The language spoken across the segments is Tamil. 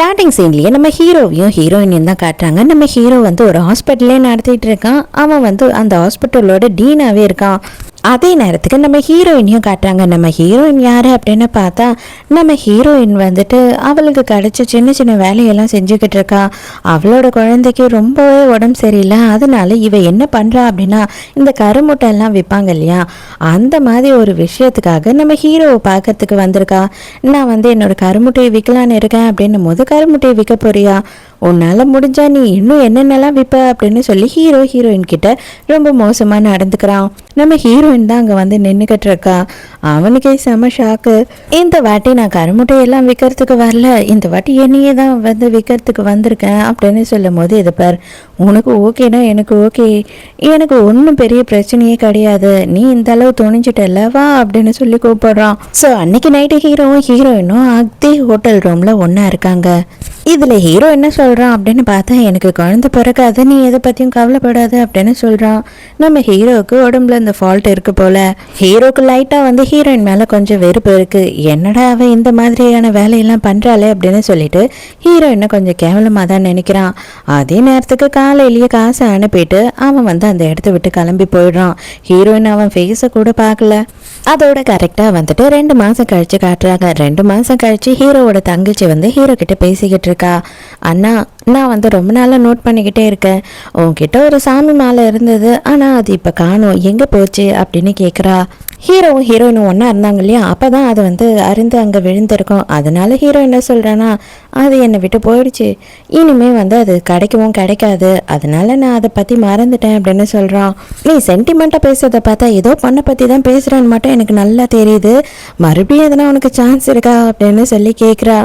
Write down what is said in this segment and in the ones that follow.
ஸ்டார்டிங் சீன்லேயே நம்ம ஹீரோவையும் ஹீரோயினையும் தான் காட்டுறாங்க. நம்ம ஹீரோ வந்து ஒரு ஹாஸ்பிட்டலே நடத்திட்டு இருக்கான். அவன் வந்து அந்த ஹாஸ்பிட்டலோட டீனாகவே இருக்கான். அதே நேரத்துக்கு நம்ம ஹீரோயினையும் காட்டுறாங்க. நம்ம ஹீரோயின் யார் அப்படின்னு பார்த்தா நம்ம ஹீரோயின் வந்துட்டு அவளுக்கு கிடைச்ச சின்ன சின்ன வேலையெல்லாம் செஞ்சுக்கிட்டு இருக்கா. அவளோட குழந்தைக்கு ரொம்பவே உடம்பு சரியில்லை. அதனால இவ என்ன பண்ணுறா அப்படின்னா இந்த கருமுட்டையெல்லாம் விற்பாங்க இல்லையா? அந்த மாதிரி ஒரு விஷயத்துக்காக நம்ம ஹீரோவை பார்க்கறதுக்கு வந்திருக்கா. நான் வந்து என்னோட கருமுட்டையை விற்கலான்னு இருக்கேன் அப்படின்னும் போது கருமுட்டையை விற்க போறியா? உன்னால் முடிஞ்சா நீ இன்னும் என்னென்னலாம் விற்ப அப்படின்னு சொல்லி ஹீரோ ஹீரோயின் கிட்ட ரொம்ப மோசமாக நடந்துக்கிறான். நம்ம ஹீரோயின் தான் அங்கே வந்து நின்றுக்கிட்டு இருக்கா. அவனுக்கே செம ஷாக்கு இந்த வாட்டி நான் கருமுட்டையெல்லாம் விற்கிறதுக்கு வரல. இந்த வாட்டி என்னையே தான் வந்து விற்கிறதுக்கு வந்திருக்கேன் அப்படின்னு சொல்லும் போது இது பார் உனக்கு ஓகேனா எனக்கு ஓகே எனக்கு ஒன்றும் பெரிய பிரச்சனையே கிடையாது. நீ இந்த அளவு துணிஞ்சிட்டல வா அப்படின்னு சொல்லி கூப்பிடுறான். ஸோ அன்னைக்கு நைட்டு ஹீரோவும் ஹீரோயினும் அக்தி ஹோட்டல் ரூமில் ஒன்றா இருக்காங்க. இதில் ஹீரோ என்ன சொல்கிறான் அப்படின்னு பார்த்தா எனக்கு குழந்த பிறக்காது நீ எதை பற்றியும் கவலைப்படாது அப்படின்னு சொல்கிறான் நம்ம ஹீரோவுக்கு உடம்புல இந்த ஃபால்ட் இருக்கு போல. ஹீரோக்கு லைட்டாக வந்து ஹீரோயின் மேலே கொஞ்சம் வெறுப்பு இருக்குது என்னடா அவன் இந்த மாதிரியான வேலையெல்லாம் பண்ணுறாளே அப்படின்னு சொல்லிட்டு ஹீரோயினை கொஞ்சம் கேவலமாக தான் நினைக்கிறான். அதே நேரத்துக்கு காலையிலேயே காசை அனுப்பிட்டு அவன் வந்து அந்த இடத்த விட்டு கிளம்பி போயிடுறான். ஹீரோயின் அவன் ஃபேஸை கூட பார்க்கல. அதோட கரெக்டாக வந்துட்டு ரெண்டு மாதம் கழிச்சு காட்டுறாங்க. ரெண்டு மாதம் கழிச்சு ஹீரோவோட தங்கச்சி வந்து ஹீரோ கிட்ட பேசிக்கிட்டு இருக்கா. அண்ணா நான் வந்து ரொம்ப நாளாக நோட் பண்ணிக்கிட்டே இருக்கேன். உன்கிட்ட ஒரு சாமி மாலை இருந்தது. ஆனால் அது இப்போ காணும். எங்கே போச்சு? அப்படின்னு கேட்குறா ஹீரோவும் ஹீரோயினும் ஒன்றா இருந்தாங்க இல்லையா? அப்போ தான் அது வந்து அருந்து அங்கே விழுந்திருக்கும். அதனால ஹீரோ என்ன சொல்கிறேன்னா அது என்னை விட்டு போயிடுச்சு. இனிமே வந்து அது கிடைக்கவும் கிடைக்காது. அதனால நான் அதை பற்றி மறந்துட்டேன் அப்படின்னு சொல்கிறான் நீ சென்டிமெண்ட்டாக பேசுறதை பார்த்தா ஏதோ பொண்ணை பற்றி தான் பேசுகிறேன்னு மட்டும் எனக்கு நல்லா தெரியுது. மறுபடியும் எதனா உனக்கு சான்ஸ் இருக்கா அப்படின்னு சொல்லி கேட்குறா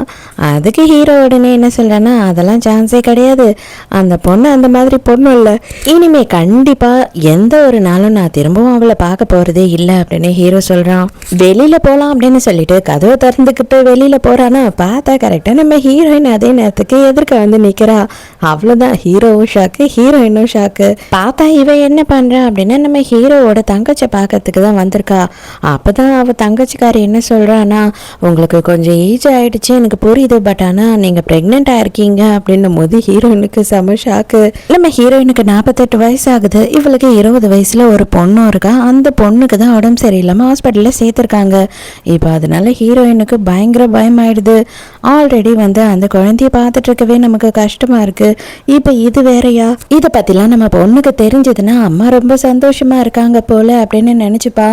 அதுக்கு ஹீரோ உடனே என்ன சொல்கிறேன்னா அதெல்லாம் சான்ஸே கிடையாது. அந்த பொண்ணு அந்த மாதிரி பொண்ணு இல்லை. இனிமே கண்டிப்பாக எந்த ஒரு நாளும் நான் திரும்பவும் அவளை பார்க்க போகிறதே இல்லை அப்படின்னு ஹீரோ சொல்கிறான் வெளியில் போகலாம் அப்படின்னு சொல்லிட்டு கதவை திறந்துக்கிட்டு வெளியில் போகிறானா பார்த்தா கரெக்டாக நம்ம ஹீரோயின் அதே நேரத்துக்கு எதிர்க்க வந்து நிற்கிறா அவ்வளோதான் ஹீரோவும் ஷாக்கு ஹீரோயினும் ஷாக்கு பார்த்தா இவ என்ன பண்ணுறா அப்படின்னா நம்ம ஹீரோவோட தங்கச்சை பார்க்கறதுக்கு தான் வந்திருக்கா. அப்போ தான் அவள் தங்கச்சிக்காரி என்ன சொல்கிறான்னா உங்களுக்கு கொஞ்சம் ஏஜ் ஆகிடுச்சு எனக்கு புரியுது பட் ஆனால் நீங்கள் ப்ரெக்னென்ட் ஆகிருக்கீங்க அப்படின்னும் போது ஹீரோயினுக்கு செம ஷாக்கு நம்ம ஹீரோயினுக்கு நாற்பத்தெட்டு வயசு ஆகுது இவளுக்கு இருபது வயசில் ஒரு பொண்ணும் இருக்கா. அந்த பொண்ணுக்கு தான் உடம்பு சரியில்லாமல் ஹாஸ்பிட்டலில் சேர்த்துருக்காங்க. இப்போ அதனால ஹீரோயினுக்கு பயங்கர பயமாயிடுது. ஆல்ரெடி வந்து அந்த குழந்தைய பார்த்துட்டு இருக்கவே நமக்கு கஷ்டமா இருக்கு. இப்போ இது வேறயா? இதை பற்றிலாம் நம்ம பொண்ணுக்கு தெரிஞ்சதுன்னா அம்மா ரொம்ப சந்தோஷமா இருக்காங்க போல அப்படின்னு நினச்சிப்பா.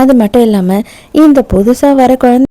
அது மட்டும் இல்லாமல் இந்த புதுசாக வர குழந்தை